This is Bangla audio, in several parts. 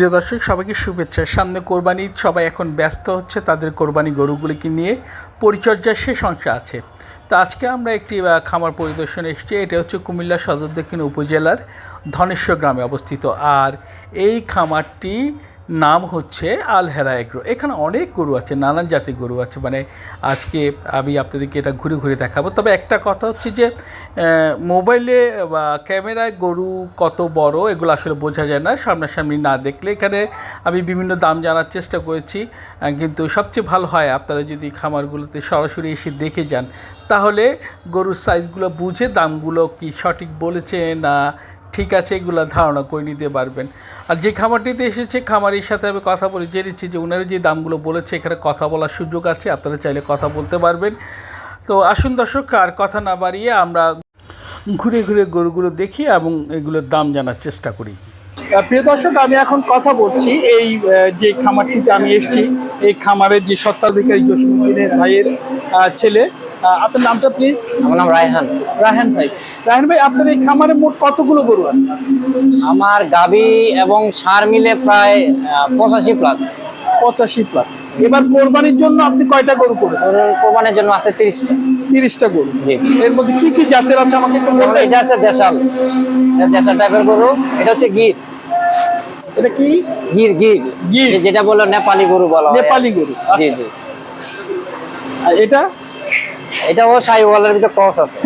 প্রিয় দর্শক, সবাইকে শুভেচ্ছা। সামনে কোরবানি, সবাই এখন ব্যস্ত হচ্ছে, তাদের কোরবানি গরুগুলিকে নিয়ে পরিচর্যার শেষ অংশে আছে। তো আজকে আমরা একটি খামার পরিদর্শন এসেছি, এটা হচ্ছে কুমিল্লা সদর দক্ষিণ উপজেলার ধনেশ্বর গ্রামে অবস্থিত। আর এই খামারটি নাম হচ্ছে আলহেরা এগ্রো এখানে অনেক গরু আছে, নানান জাতির গরু আছে। মানে আজকে আমি আপনাদেরকে এটা ঘুরে ঘুরে দেখাবো। তবে একটা কথা হচ্ছে যে মোবাইলে বা ক্যামেরায় গরু কত বড়, এগুলো আসলে বোঝা যায় না। সামনাসামনি না দেখলে এখানে আমি বিভিন্ন দাম জানার চেষ্টা করেছি কিন্তু সবচেয়ে ভালো হয় আপনারা যদি খামারগুলোতে সরাসরি এসে দেখে যান, তাহলে গরুর সাইজগুলো বুঝে দামগুলো কি সঠিক বলেছে না ঠিক আছে, এগুলো ধারণা করে নিতে পারবেন। আর যে খামারটিতে এসেছে, খামারির সাথে আমি কথা বলে জেনেছি যে ওনারা যে দামগুলো বলেছে, এখানে কথা বলার সুযোগ আছে, আপনারা চাইলে কথা বলতে পারবেন। তো আসুন দর্শক, আর কথা না বাড়িয়ে আমরা ঘুরে ঘুরে গরুগুলো দেখি এবং এগুলোর দাম জানার চেষ্টা করি। প্রিয় দর্শক, আমি এখন কথা বলছি, এই যে খামারটিতে আমি এসেছি, এই খামারের যে সত্ত্বাধিকারী জসিমুদ্দিনের ভাইয়ের ছেলে। আপনার নামটা প্লিজ আমার নাম রায়হান। রাহেন ভাই। রাহেন ভাই আপনার এই খামারে মোট কতগুলো গরু আছে? আমার গাবি এবং সার মিলে প্রায় পঁচাশি প্লাস পঁচাশি প্লাস এবার কোরবানির জন্য আপনি কয়টা গরু করেছেন? কোরবানির জন্য আছে তিরিশটা। তিরিশটা গরু। জি। এর মধ্যে কি কি জাতের আছে আমাকে একটু বলবেন? এটা আছে দেশাল। দেশাল টাইপের গরু। এটা হচ্ছে গির। এটা কি? গির গির। গির। যেটা বলল নেপালি গরু বলা নেপালি গরু। জি আচ্ছা। জি এটা? এটাও সাইওয়ালের ভিতরে ক্রস আছে।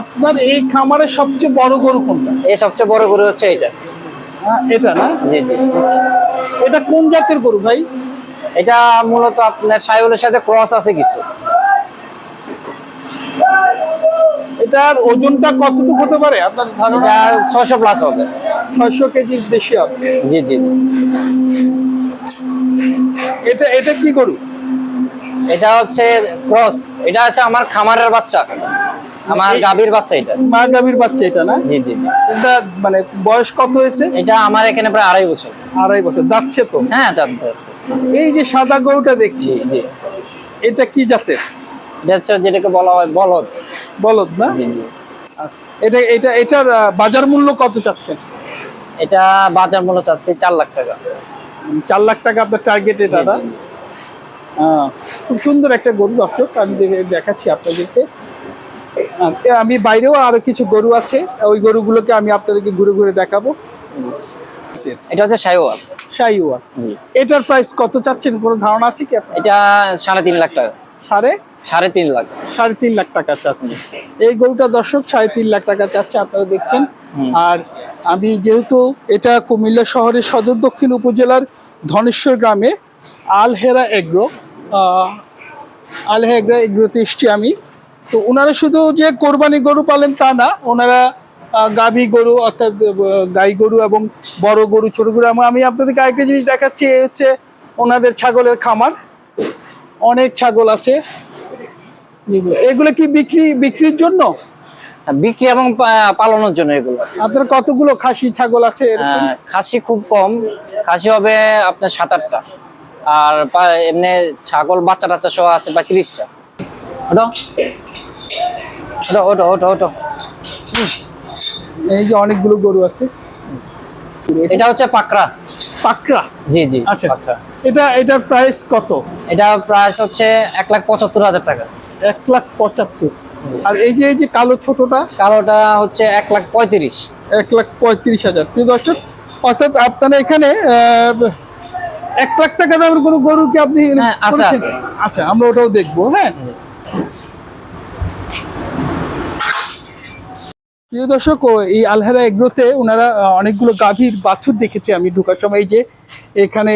আপনার এই খামারের সবচেয়ে বড় গরু কোনটা? এই সবচেয়ে বড় গরু হচ্ছে এটা। হ্যাঁ, এটা না? জি জি। এটা কোন জাতের গরু ভাই? এটা মূলত আপনার সাইওয়ালের সাথে ক্রস আছে কিছু। এটার ওজনটা কতটুকু হতে পারে? আপনার ধারণা? এটা ছশো প্লাস হবে। ছয়শো কেজির বেশি হবে। জি জি। এটা এটা কি গরু? এটা হচ্ছে ক্রস এটা হচ্ছে আমার খামারের বাচ্চা। আমার গাভীর বাচ্চা এটা। মা গাভীর বাচ্চা এটা না? জি জি। এটা মানে বয়স কত হয়েছে? এটা আমার এখানে প্রায় আড়াই বছর। আড়াই বছর। যাচ্ছে তো? হ্যাঁ হচ্ছে এই যে সাদা গরুটা দেখছি জি এটা কি জাতের? হচ্ছে যেটাকে বলা হয় বলদ। বলদ না? জি জি। আচ্ছা। এটা এটা এটার বাজার মূল্য কত চাচ্ছেন? এটা বাজার মূল্য চাচ্ছি চার লাখ টাকা। চার লাখ টাকা আপনার টার্গেট এটা না? হ্যাঁ, খুব সুন্দর একটা গরু দর্শক আমি দেখে- দেখাচ্ছি আপনাদেরকে। আমি বাইরেও আরও কিছু গরু আছে ওই গরুগুলোকে আমি আপনাদেরকে ঘুরে ঘুরে দেখাবো। এটা হচ্ছে সাইওয়াল। শাইওয়া জি। এটার প্রাইস কত চাচ্ছেন? কোনো ধারণা আছে কি এটা সাড়ে তিন লাখ টাকা। সাড়ে? সাড়ে তিন লাখ। সাড়ে তিন লাখ টাকা চাচ্ছে। এই গরুটা দর্শক সাড়ে তিন লাখ টাকা চাচ্ছে আপনারা দেখছেন। আর আমি যেহেতু এটা কুমিল্লা শহরের সদর দক্ষিণ উপজেলার ধনেশ্বর গ্রামে আলহেরা এগ্রো এগ্রো এগ্রোতে এসছি আমি। তো ওনারা শুধু যে কোরবানি গরু পালেন তা না ওনারা গাভী গরু অর্থাৎ গাই গরু এবং বড় গরু ছোট গরু। আমি আপনাদেরকে আরেকটা জিনিস দেখাচ্ছি এই হচ্ছে ওনাদের ছাগলের খামার। অনেক ছাগল আছে। এগুলো এগুলো কি বিক্রি বিক্রির জন্য? বিক্রি এবং পালনের জন্য এগুলো। আপনার কতগুলো খাসি ছাগল আছে খাসি খুব কম। খাসি হবে আপনার সাত আটটা। আর এমনি ছাগল বাচ্চা টাচ্চা সহ আছে বা তিরিশটা। ওটো ওটো ওটো ওটো ওটো এই যে অনেকগুলো গরু আছে। এটা হচ্ছে পাকড়া। পাকড়া? জি জি আচ্ছা। এটা এটার প্রাইস কত? এটা প্রাইস হচ্ছে এক লাখ পঁচাত্তর হাজার টাকা। এক লাখ পঁচাত্তর। আর এই যে এই যে কালো ছোটটা? কালোটা হচ্ছে এক লাখ পঁয়ত্রিশ। এক লাখ পঁয়ত্রিশ হাজার। প্রিয় দর্শক অর্থাৎ আপনারা এখানে এক লাখ টাকা দামের কোনো গরু কি আপনি হ্যাঁ। আচ্ছা আমরা ওটাও দেখব হ্যাঁ। প্রিয় দর্শক এই আলহারা এগ্রোতে ওনারা অনেকগুলো গাভীর বাছুর দেখেছি আমি ঢোকার সময়। যে এখানে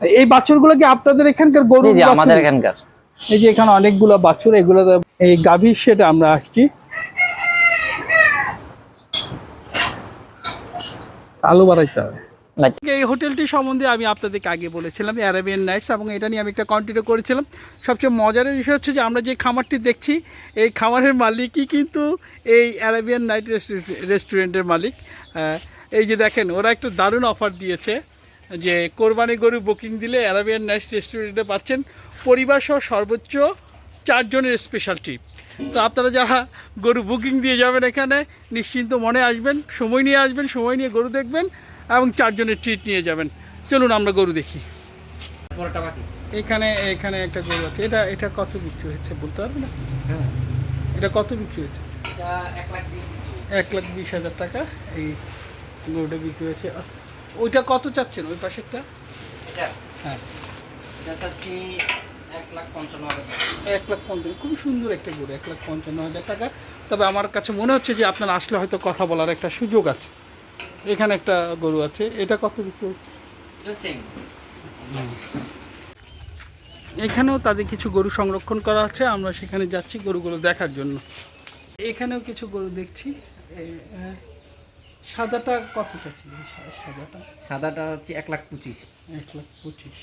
এই বাছুরগুলো কি আপনাদের এখানকার গরু আমাদের এখানকার। এই যে এখানে অনেকগুলো বাছুর এগুলো এই গাভীর সেটা আমরা আসছি। আলু বাড়াইতে হবে। এই হোটেলটি সম্বন্ধে আমি আপনাদেরকে আগে বলেছিলাম অ্যারাবিয়ান নাইটস এবং এটা নিয়ে আমি একটা কন্টিনিউ করেছিলাম। সবচেয়ে মজার বিষয় হচ্ছে যে আমরা যে খামারটি দেখছি, এই খামারের মালিকই কিন্তু এই অ্যারাবিয়ান নাইট রেস্টুরেন্টের মালিক। এই যে দেখেন, ওরা একটু দারুণ অফার দিয়েছে যে কোরবানি গরু বুকিং দিলে অ্যারাবিয়ান নাইটস রেস্টুরেন্টে পাচ্ছেন। পরিবার সহ সর্বোচ্চ চারজনের স্পেশাল ট্রিপ তো আপনারা যারা গরু বুকিং দিয়ে যাবেন এখানে, নিশ্চিন্ত মনে আসবেন, সময় নিয়ে আসবেন, সময় নিয়ে গরু দেখবেন। এবং চারজনের ট্রিট নিয়ে যাবেন। চলুন আমরা গরু দেখি। এখানে এখানে একটা গরু আছে। এটা এটা কত বিক্রি হয়েছে বলতে পারবে না? এটা কত বিক্রি হয়েছে? এক লাখ বিশ হাজার টাকা। এই গরুটা বিক্রি হয়েছে। ওইটা কত চাচ্ছেন? ওই পাশেরটা? হ্যাঁ। এক লাখ পঞ্চান্ন হাজার এক লাখ পঞ্চান্ন। খুব সুন্দর একটা গরু এক লাখ পঞ্চান্ন হাজার টাকা। তবে আমার কাছে মনে হচ্ছে যে আপনার আসলে হয়তো কথা বলার একটা সুযোগ আছে। এখানে একটা গরু আছে এটা কত বিক্রি হচ্ছে? এখানেও তাদের কিছু গরু সংরক্ষণ করা আছে আমরা সেখানে যাচ্ছি গরুগুলো দেখার জন্য। এখানেও কিছু গরু দেখছি সাদাটা কত চাচ্ছি এই সাদাটা? সাদাটা হচ্ছে এক লাখ পঁচিশ। এক লাখ পঁচিশ।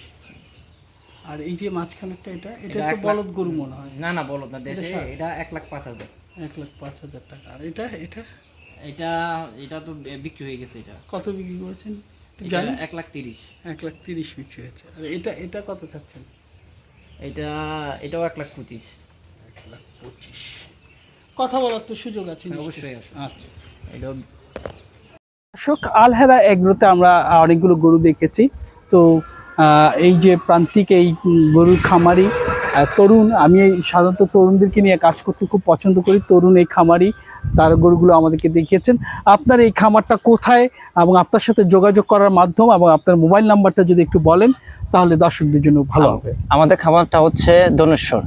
আর এই যে মাঝখানেরটা এটা এটা এটা তো এক বলদ গরু মনে হয়। না না বলদ না দেশে এটা এক লাখ পাঁচ হাজার। এক লাখ পাঁচ হাজার টাকা। আর এটা এটা? এটা এটা তো বিক্রি হয়ে গেছে এটা। কত বিক্রি করেছেন? জানেন? এক লাখ তিরিশ। এক লাখ তিরিশ বিক্রি হয়েছে। আর এটা এটা কত চাচ্ছেন? এটা এটাও এক লাখ পঁচিশ। এক লাখ পঁচিশ। কথা বলার তো সুযোগ আছে অবশ্যই আছে। আচ্ছা। এটাও দর্শক আলহেরা এগ্রোতে আমরা অনেকগুলো গরু দেখেছি। তো এই যে প্রান্তিক এই গরুর খামারি তরুণ আমি এই সাধারণত তরুণদেরকে নিয়ে কাজ করতে খুব পছন্দ করি। তরুণ এই খামারি তার গরুগুলো আমাদেরকে দেখিয়েছেন। আপনার এই খামারটা কোথায় এবং আপনার সাথে যোগাযোগ করার মাধ্যম এবং আপনার মোবাইল নাম্বারটা যদি একটু বলেন তাহলে দর্শকদের জন্য ভালো হবে। আমাদের খামারটা হচ্ছে ধনেশ্বর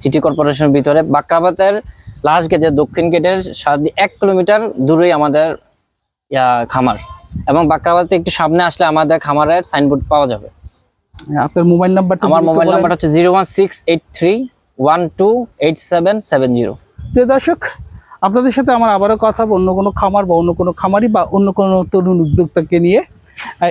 সিটি কর্পোরেশনের ভিতরে। বাক্রাবাতের লাস্ট গেটের দক্ষিণ গেটের সাথে এক কিলোমিটার দূরেই আমাদের খামার। এবং বাক্রাবাতে একটু সামনে আসলে আমাদের খামারের সাইনবোর্ড পাওয়া যাবে। আপনার মোবাইল নাম্বারটা আমার মোবাইল বলেন। নাম্বার হচ্ছে zero one six eight three one two eight seven seven zero. প্রিয় দর্শক আপনাদের সাথে আমার আবারও কথা হবে অন্য কোনো খামার বা অন্য কোনো খামারি বা অন্য কোনো তরুণ উদ্যোক্তাকে নিয়ে।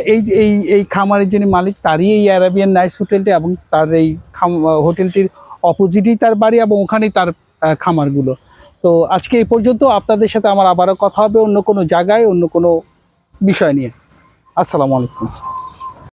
এই এই এই খামারের যিনি মালিক তারই এই অ্যারাবিয়ান নাইটস হোটেলটি এবং তার এই খাম- হোটেলটির অপোজিটেই তার বাড়ি এবং ওখানেই তার খামারগুলো। তো আজকে এই পর্যন্ত আপনাদের সাথে আমার আবারও কথা হবে অন্য কোনো জায়গায় অন্য কোনো বিষয় নিয়ে। আসসালামু আলাইকুম।